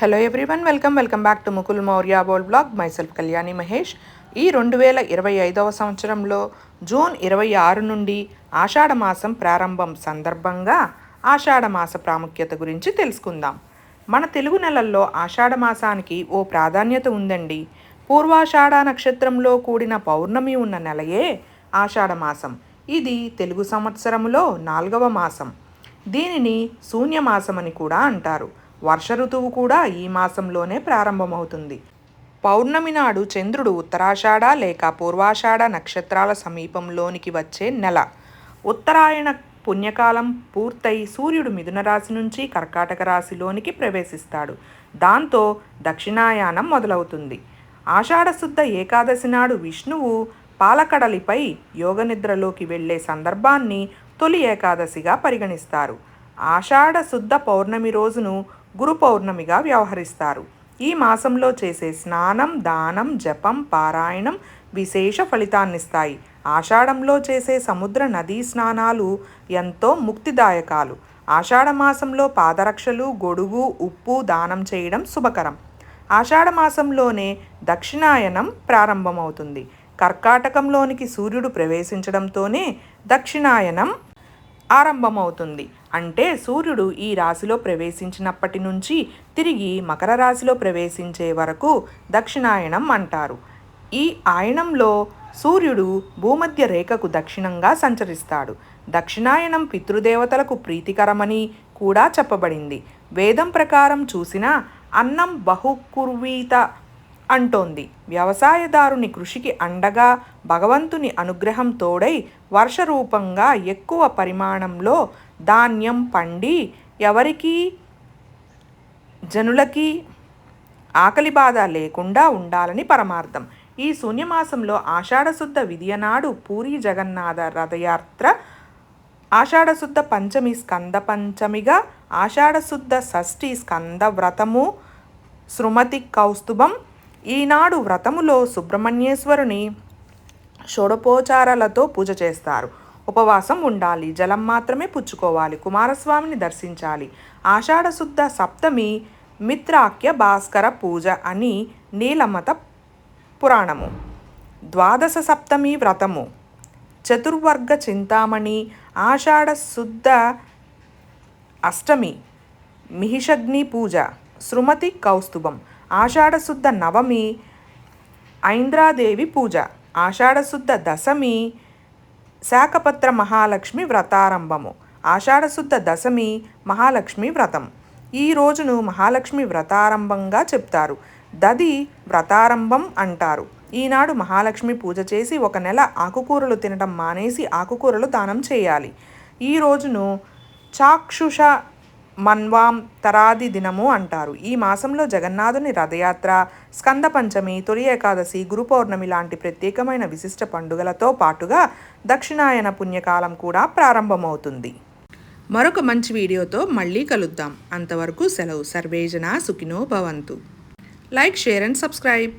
Hello everyone welcome welcome back to Mukul Maurya Bol blog myself Kalyani Mahesh ఈ రెండు వేల ఇరవై ఐదవ సంవత్సరంలో జూన్ ఇరవై ఆరు నుండి ఆషాఢమాసం ప్రారంభం సందర్భంగా ఆషాఢ మాస ప్రాముఖ్యత గురించి తెలుసుకుందాం. మన తెలుగు నెలల్లో ఆషాఢ మాసానికి ఓ ప్రాధాన్యత ఉందండి. పూర్వాషాఢ నక్షత్రంలో కూడిన పౌర్ణమి ఉన్న నెలయే ఆషాఢమాసం ఇది తెలుగు సంవత్సరములో నాలుగవ మాసం. దీనిని శూన్యమాసమని కూడా అంటారు. వర్ష ఋతువు కూడా ఈ మాసంలోనే ప్రారంభమవుతుంది. పౌర్ణమి నాడు చంద్రుడు ఉత్తరాషాఢ లేక పూర్వాషాఢ నక్షత్రాల సమీపంలోనికి వచ్చే నెల. ఉత్తరాయణ పుణ్యకాలం పూర్తయి సూర్యుడు మిథున రాశి నుంచి కర్కాటక రాశిలోనికి ప్రవేశిస్తాడు. దాంతో దక్షిణాయానం మొదలవుతుంది. ఆషాఢశుద్ధ ఏకాదశి నాడు విష్ణువు పాలకడలిపై యోగనిద్రలోకి వెళ్ళే సందర్భాన్ని తొలి ఏకాదశిగా పరిగణిస్తారు. ఆషాఢ శుద్ధ పౌర్ణమి రోజును గురు పౌర్ణమిగా వ్యవహరిస్తారు. ఈ మాసంలో చేసే స్నానం దానం జపం పారాయణం విశేష ఫలితాన్నిస్తాయి. ఆషాఢంలో చేసే సముద్ర నదీ స్నానాలు ఎంతో ముక్తిదాయకాలు. ఆషాఢ మాసంలో పాదరక్షలు గొడుగు ఉప్పు దానం చేయడం శుభకరం. ఆషాఢ మాసంలోనే దక్షిణాయనం ప్రారంభమవుతుంది. కర్కాటకంలోనికి సూర్యుడు ప్రవేశించడంతోనే దక్షిణాయనం ఆరంభమవుతుంది. అంటే సూర్యుడు ఈ రాశిలో ప్రవేశించినప్పటి నుంచి తిరిగి మకర రాశిలో ప్రవేశించే వరకు దక్షిణాయనం అంటారు. ఈ ఆయనంలో సూర్యుడు భూమధ్య రేఖకు దక్షిణంగా సంచరిస్తాడు. దక్షిణాయనం పితృదేవతలకు ప్రీతికరమని కూడా చెప్పబడింది. వేదం ప్రకారం చూసినా అన్నం బహుకుర్వీత అంటోంది. వ్యవసాయదారుని కృషికి అండగా భగవంతుని అనుగ్రహం తోడై వర్షరూపంగా ఎక్కువ పరిమాణంలో ధాన్యం పండి ఎవరికి జనులకి ఆకలి బాధ లేకుండా ఉండాలని పరమార్థం. ఈ శూన్యమాసంలో ఆషాఢశుద్ధ విధియనాడు పూరి జగన్నాథ రథయాత్ర ఆషాఢశుద్ధ పంచమి స్కంద పంచమిగా ఆషాఢశుద్ధ షష్ఠి స్కంద వ్రతము శృమతి కౌస్తుభం. ఈనాడు వ్రతములో సుబ్రహ్మణ్యేశ్వరుని షోడపోచారాలతో పూజ చేస్తారు. ఉపవాసం ఉండాలి. జలం మాత్రమే పుచ్చుకోవాలి. కుమారస్వామిని దర్శించాలి. ఆషాఢశుద్ధ సప్తమి మిత్రాఖ్య భాస్కర పూజ అని నీలమత పురాణము. ద్వాదశ సప్తమి వ్రతము. చతుర్వర్గ చింతామణి ఆషాఢశుద్ధ అష్టమి మిహిషగ్ని పూజ. శృమతి కౌస్తుభం. ఆషాఢశుద్ధ నవమి ఐంద్రాదేవి పూజ. ఆషాఢశుద్ధ దశమి శాఖపత్ర మహాలక్ష్మి వ్రతారంభము. ఆషాఢశుద్ధ దశమి మహాలక్ష్మి వ్రతం. ఈ రోజును మహాలక్ష్మి వ్రతారంభంగా చెప్తారు. దది వ్రతారంభం అంటారు. ఈనాడు మహాలక్ష్మి పూజ చేసి ఒక నెల ఆకుకూరలు తినడం మానేసి ఆకుకూరలు దానం చేయాలి. ఈ రోజును చాక్షుష మన్వాం తరాది దినము అంటారు. ఈ మాసంలో జగన్నాథుని రథయాత్ర స్కంద పంచమి తొలి ఏకాదశి గురు పౌర్ణమి లాంటి ప్రత్యేకమైన విశిష్ట పండుగలతో పాటుగా దక్షిణాయన పుణ్యకాలం కూడా ప్రారంభమవుతుంది. మరొక మంచి వీడియోతో మళ్ళీ కలుద్దాం. అంతవరకు సెలవు. సర్వేజన సుఖినో భవంతు. Like share and subscribe.